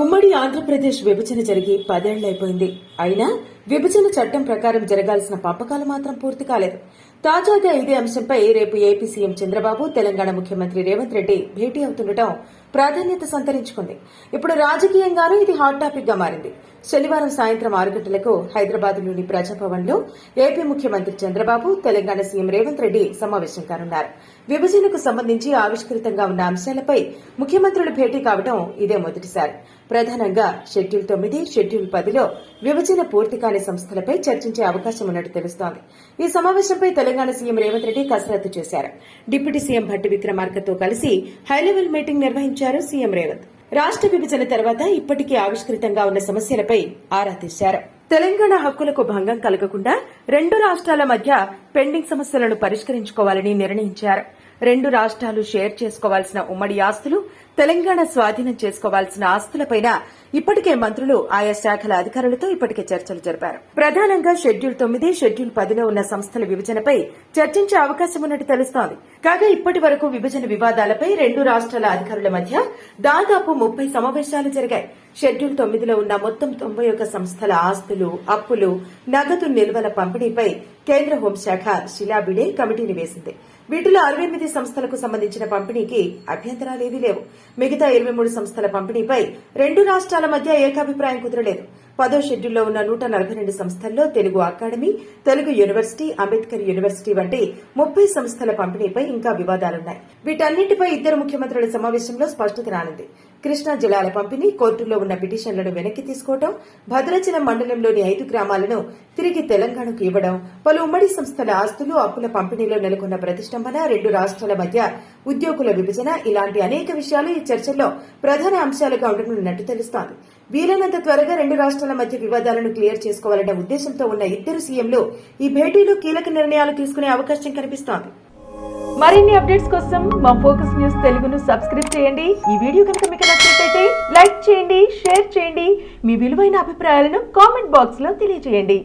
ఉమ్మడి ఆంధ్రప్రదేశ్ విభజన జరిగి పదేళ్ళైపోయింది. అయినా విభజన చట్టం ప్రకారం జరగాల్సిన పంపకాలు మాత్రం పూర్తి కాలేదు. తాజాగా ఇదే అంశంపై రేపు ఏపీ సీఎం చంద్రబాబు తెలంగాణ ముఖ్యమంత్రి రేవంత్ రెడ్డి భేటీ అవుతుండటం ప్రాధాన్యత సంతరించుకుంది. ఇప్పుడు రాజకీయంగానూ ఇది హాట్ టాపిక్గా మారింది. శనివారం సాయంత్రం ఆరు గంటలకు హైదరాబాద్లోని ప్రజాభవన్లో ఏపీ ముఖ్యమంత్రి చంద్రబాబు తెలంగాణ సీఎం రేవంత్ రెడ్డి సమావేశం కానున్నారు. విభజనకు సంబంధించి ఆవిష్కృతంగా ఉన్న అంశాలపై ముఖ్యమంత్రులు భేటీ కావడం ఇదే మొదటిసారి. ప్రధానంగా షెడ్యూల్ తొమ్మిది షెడ్యూల్ పదిలో విభజన పూర్తి కాని సంస్థలపై చర్చించే అవకాశం ఉన్నట్టు తెలుస్తోంది. ఈ సమావేశంపై తెలంగాణ సీఎం రేవంత్ రెడ్డి కసరత్తు చేశారు. డిప్యూటీ సీఎం భట్టి విక్రమార్కతో కలిసి హైలెవెల్ మీటింగ్ నిర్వహించారు సీఎం రేవంత్. రాష్ట్ర విభజన తర్వాత ఇప్పటికీ ఆవిష్కృతంగా ఉన్న సమస్యలపై ఆరా తీశారు. తెలంగాణ హక్కులకు భంగం కలగకుండా రెండు రాష్ట్రాల మధ్య పెండింగ్ సమస్యలను పరిష్కరించుకోవాలని నిర్ణయించారు. రెండు రాష్ట్రాలు షేర్ చేసుకోవాల్సిన ఉమ్మడి ఆస్తులు తెలంగాణ స్వాధీనం చేసుకోవాల్సిన ఆస్తులపైన ఇప్పటికే మంత్రులు ఆయా శాఖల అధికారులతో ఇప్పటికే చర్చలు జరిపారు. ప్రధానంగా షెడ్యూల్ తొమ్మిది షెడ్యూల్ పదిలో ఉన్న సంస్థల విభజనపై చర్చించే అవకాశం ఉన్నట్టు తెలుస్తోంది. కాగా ఇప్పటి వరకు విభజన వివాదాలపై రెండు రాష్ట్రాల అధికారుల మధ్య దాదాపు ముప్పై సమావేశాలు జరిగాయి. షెడ్యూల్ తొమ్మిదిలో ఉన్న మొత్తం తొంభై ఒక్క సంస్థల ఆస్తులు అప్పులు నగదు నిల్వల పంపిణీపై కేంద్ర హోంశాఖ శిలాబిడే కమిటీని వేసింది. వీటిలో అరవై ఎనిమిది సంస్థలకు సంబంధించిన పంపిణీకి అభ్యంతరాలేవీ లేవు. మిగతా ఇరవై మూడు సంస్థల పంపిణీపై రెండు రాష్ట్రాల మధ్య ఏకాభిప్రాయం కుదరలేదు. పదో షెడ్యూల్లో ఉన్న నూట నలభై రెండు సంస్థల్లో Telugu academy Telugu university Ambedkar university వంటి ముప్పై సంస్థల పంపిణీపై ఇంకా వివాదాలున్నాయి. వీటన్నింటిపై ఇద్దరు ముఖ్యమంత్రుల సమావేశంలో స్పష్టత రానుంది. కృష్ణా జిల్లాల పంపిణీ కోర్టులో ఉన్న పిటిషన్లను వెనక్కి తీసుకోవడం భద్రాచలం మండలంలోని ఐదు గ్రామాలను తిరిగి తెలంగాణకు ఇవ్వడం పలు ఉమ్మడి సంస్థల ఆస్తులు అప్పుల పంపిణీలో నెలకొన్న ప్రతిష్టంభన రెండు రాష్ట్రాల మధ్య ఉద్యోగుల విభజన ఇలాంటి అనేక విషయాలు ఈ చర్చల్లో ప్రధాన అంశాలుగా ఉండనున్నట్టు తెలుస్తోంది. వీలైనంత త్వరగా రెండు రాష్ట్రాల మధ్య వివాదాలను క్లియర్ చేసుకోవాలన్న ఉద్దేశంతో ఉన్న ఇద్దరు సీఎంలు ఈ భేటీలో కీలక నిర్ణయాలు తీసుకునే అవకాశం కనిపిస్తోంది. మరిన్ని అప్డేట్స్ కోసం మా ఫోకస్ న్యూస్ తెలుగును సబ్స్క్రైబ్ చేయండి. ఈ వీడియో కనుక మీకు నచ్చినట్లయితే లైక్ చేయండి షేర్ చేయండి. మీ విలువైన అభిప్రాయాలను కామెంట్ బాక్స్లో తెలియజేయండి.